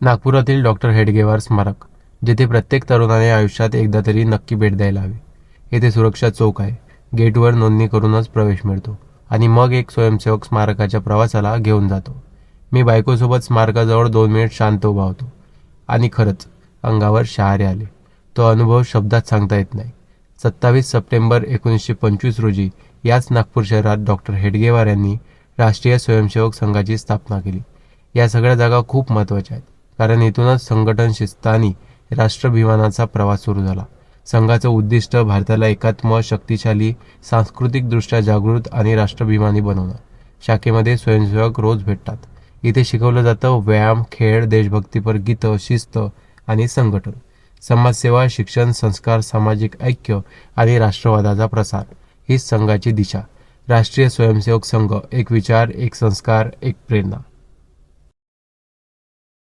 नागपुरातील डॉक्टर हेडगेवार स्मारक जेथे प्रत्येक तरुणाने आयुष्यात एकदा तरी नक्की भेट द्यायला हवी. येथे सुरक्षा चौक आहे. गेटवर नोंदणी करूनच प्रवेश मिळतो आणि मग एक स्वयंसेवक स्मारकाच्या प्रवासाला घेऊन जातो. मी बायकोसोबत स्मारकाजवळ दोन मिनिट शांत उभा होतो. आणि खरंच अंगावर शहारे आले. तो अनुभव शब्दात सांगता येत नाही. सत्तावीस सप्टेंबर एकोणीसशे पंचवीस रोजी याच नागपूर शहरात डॉक्टर हेडगेवार यांनी राष्ट्रीय स्वयंसेवक संघाची स्थापना केली. या सगळ्या जागा खूप महत्त्वाच्या आहेत. कारण इथूनच संघटन शिस्त आणि राष्ट्राभिमानाचा प्रवास सुरू झाला. संघाचं उद्दिष्ट भारताला एकात्म शक्तिशाली सांस्कृतिकदृष्ट्या जागृत आणि राष्ट्राभिमानी बनवणं. शाखेमध्ये स्वयंसेवक रोज भेटतात. इथे शिकवलं जातं व्यायाम खेळ देशभक्तीपर गीतं शिस्त आणि संघटन. समाजसेवा शिक्षण संस्कार सामाजिक ऐक्य आणि राष्ट्रवादाचा प्रसार हीच संघाची दिशा. राष्ट्रीय स्वयंसेवक संघ एक विचार एक संस्कार एक प्रेरणा.